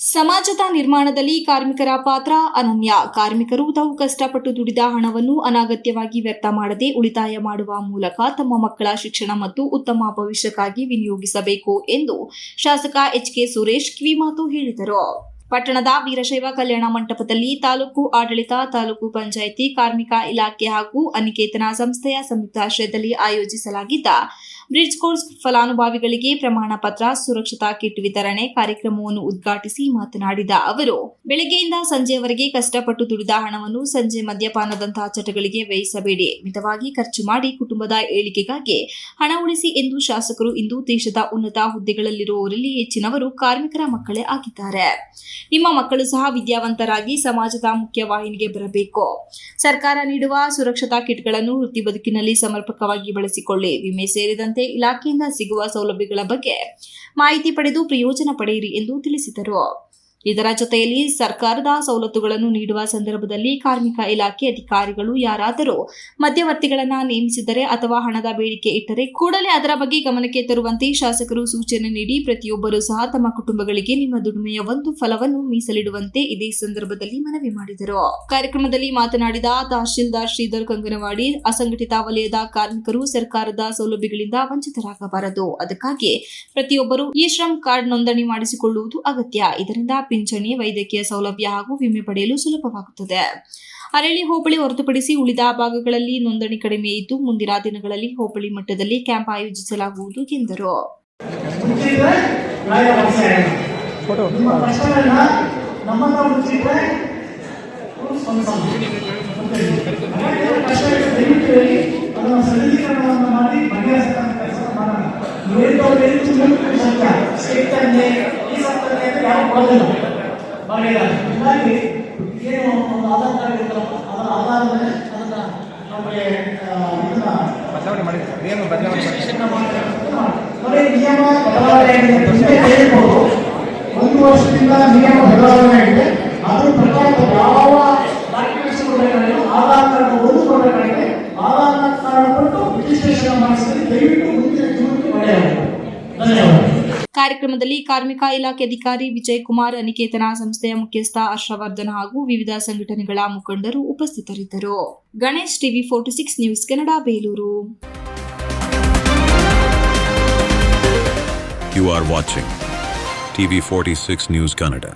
ಸಮಾಜದ ನಿರ್ಮಾಣದಲ್ಲಿ ಕಾರ್ಮಿಕರ ಪಾತ್ರ ಅನನ್ಯ. ಕಾರ್ಮಿಕರು ತಾವು ಕಷ್ಟಪಟ್ಟು ದುಡಿದ ಹಣವನ್ನು ಅನಾಗತ್ಯವಾಗಿ ವ್ಯರ್ಥ ಮಾಡದೆ ಉಳಿತಾಯ ಮಾಡುವ ಮೂಲಕ ತಮ್ಮ ಮಕ್ಕಳ ಶಿಕ್ಷಣ ಮತ್ತು ಉತ್ತಮ ಭವಿಷ್ಯಕ್ಕಾಗಿ ವಿನಿಯೋಗಿಸಬೇಕು ಎಂದು ಶಾಸಕ ಎಚ್ ಕೆ ಸುರೇಶ್ ಕಿವಿಮಾತು ಹೇಳಿದರು. ಪಟ್ಟಣದ ವೀರಶೈವ ಕಲ್ಯಾಣ ಮಂಟಪದಲ್ಲಿ ತಾಲೂಕು ಆಡಳಿತ, ತಾಲೂಕು ಪಂಚಾಯಿತಿ, ಕಾರ್ಮಿಕ ಇಲಾಖೆ ಹಾಗೂ ಅನಿಕೇತನ ಸಂಸ್ಥೆಯ ಸಂಯುಕ್ತಾಶ್ರಯದಲ್ಲಿ ಆಯೋಜಿಸಲಾಗಿದ್ದ ಬ್ರಿಡ್ಜ್ ಕೋರ್ಸ್ ಫಲಾನುಭವಿಗಳಿಗೆ ಪ್ರಮಾಣ ಪತ್ರ, ಸುರಕ್ಷತಾ ಕಿಟ್ ವಿತರಣೆ ಕಾರ್ಯಕ್ರಮವನ್ನು ಉದ್ಘಾಟಿಸಿ ಮಾತನಾಡಿದ ಅವರು, ಬೆಳಗ್ಗೆಯಿಂದ ಸಂಜೆಯವರೆಗೆ ಕಷ್ಟಪಟ್ಟು ದುಡಿದ ಹಣವನ್ನು ಸಂಜೆ ಮದ್ಯಪಾನದಂತಹ ಚಟಗಳಿಗೆ ವ್ಯಯಿಸಬೇಡಿ. ಮಿತವಾಗಿ ಖರ್ಚು ಮಾಡಿ ಕುಟುಂಬದ ಏಳಿಗೆಗಾಗಿ ಹಣ ಉಳಿಸಿ ಎಂದು ಶಾಸಕರು ಇಂದು ದೇಶದ ಉನ್ನತ ಹುದ್ದೆಗಳಲ್ಲಿರುವವರಲ್ಲಿ ಹೆಚ್ಚಿನವರು ಕಾರ್ಮಿಕರ ಮಕ್ಕಳೇ ಆಗಿದ್ದಾರೆ. ನಿಮ್ಮ ಮಕ್ಕಳು ಸಹ ವಿದ್ಯಾವಂತರಾಗಿ ಸಮಾಜದ ಮುಖ್ಯವಾಹಿನಿಗೆ ಬರಬೇಕು. ಸರ್ಕಾರ ನೀಡುವ ಸುರಕ್ಷತಾ ಕಿಟ್ಗಳನ್ನು ವೃತ್ತಿ ಬದುಕಿನಲ್ಲಿ ಸಮರ್ಪಕವಾಗಿ ಬಳಸಿಕೊಳ್ಳಿ. ವಿಮೆ ಸೇರಿದಂತೆ ಇಲಾಖೆಯಿಂದ ಸಿಗುವ ಸೌಲಭ್ಯಗಳ ಬಗ್ಗೆ ಮಾಹಿತಿ ಪಡೆದು ಪ್ರಯೋಜನ ಪಡೆಯಿರಿ ಎಂದು ತಿಳಿಸಿದರು. ಇದರ ಜೊತೆಯಲ್ಲಿ ಸರ್ಕಾರದ ಸವಲತ್ತುಗಳನ್ನು ನೀಡುವ ಸಂದರ್ಭದಲ್ಲಿ ಕಾರ್ಮಿಕ ಇಲಾಖೆ ಅಧಿಕಾರಿಗಳು ಯಾರಾದರೂ ಮಧ್ಯವರ್ತಿಗಳನ್ನ ನೇಮಿಸಿದರೆ ಅಥವಾ ಹಣದ ಬೇಡಿಕೆ ಇಟ್ಟರೆ ಕೂಡಲೇ ಅದರ ಬಗ್ಗೆ ಗಮನಕ್ಕೆ ತರುವಂತೆ ಶಾಸಕರು ಸೂಚನೆ ನೀಡಿ ಪ್ರತಿಯೊಬ್ಬರೂ ಸಹ ತಮ್ಮ ಕುಟುಂಬಗಳಿಗೆ ನಿಮ್ಮ ದುಡಿಮೆಯ ಒಂದು ಫಲವನ್ನು ಮೀಸಲಿಡುವಂತೆ ಇದೇ ಸಂದರ್ಭದಲ್ಲಿ ಮನವಿ ಮಾಡಿದರು. ಕಾರ್ಯಕ್ರಮದಲ್ಲಿ ಮಾತನಾಡಿದ ತಹಶೀಲ್ದಾರ್ ಶ್ರೀಧರ್ ಕಂಗನವಾಡಿ, ಅಸಂಘಟಿತ ವಲಯದ ಕಾರ್ಮಿಕರು ಸರ್ಕಾರದ ಸೌಲಭ್ಯಗಳಿಂದ ವಂಚಿತರಾಗಬಾರದು. ಅದಕ್ಕಾಗಿ ಪ್ರತಿಯೊಬ್ಬರು ಈ ಶ್ರಮ್ ಕಾರ್ಡ್ ನೋಂದಣಿ ಮಾಡಿಸಿಕೊಳ್ಳುವುದು ಅಗತ್ಯ. ಇದರಿಂದ ಪಿಂಚಣಿ, ವೈದ್ಯಕೀಯ ಸೌಲಭ್ಯ ಹಾಗೂ ವಿಮೆ ಪಡೆಯಲು ಸುಲಭವಾಗುತ್ತದೆ. ಅರಳಿ ಹೋಬಳಿ ಹೊರತುಪಡಿಸಿ ಉಳಿದ ಭಾಗಗಳಲ್ಲಿ ನೋಂದಣಿ ಕಡಿಮೆ ಇದ್ದು ಮುಂದಿನ ದಿನಗಳಲ್ಲಿ ಹೋಬಳಿ ಮಟ್ಟದಲ್ಲಿ ಕ್ಯಾಂಪ್ ಆಯೋಜಿಸಲಾಗುವುದು ಎಂದರು. ಮುಚ್ಚಿದ್ರೆ ಯಾರು ಏನು ಒಂದು ಆಧಾರ ಅದರ ಆಧಾರದ ಮೇಲೆ ಅದನ್ನ ಬದಲಾವಣೆ ಮಾಡಿದ್ದಾರೆ ಏನು ಬದಲಾವಣೆ ನೋಡಿ ನಿಯಮ ಬದಲಾವಣೆ ಒಂದು ವರ್ಷದಿಂದ ನಿಯಮ ಬದಲಾವಣೆ ಆಗಿದೆ ಅದ್ರ ಪ್ರಕಾರ ಯಾವ ಡಾಕ್ಯುಮೆಂಟ್ಸ್ ಕೊಡಬೇಕಾಗಿದೆ ಒಂದು ಕೊಡಬೇಕಾಗಿದೆ ಆಧಾರ್ ಕಾರ್ಡ್ ಕಾರ್ಯಕ್ರಮದಲ್ಲಿ ಕಾರ್ಮಿಕ ಇಲಾಖೆ ಅಧಿಕಾರಿ ವಿಜಯ್ ಕುಮಾರ್ ಅನಿಕೇತನ ಸಂಸ್ಥೆಯ ಮುಖ್ಯಸ್ಥ ಹರ್ಷವರ್ಧನ್ ಹಾಗೂ ವಿವಿಧ ಸಂಘಟನೆಗಳ ಮುಖಂಡರು ಉಪಸ್ಥಿತರಿದ್ದರು Ganesh TV forty six news Kannada, Belur you You are watching TV46 News Kannada.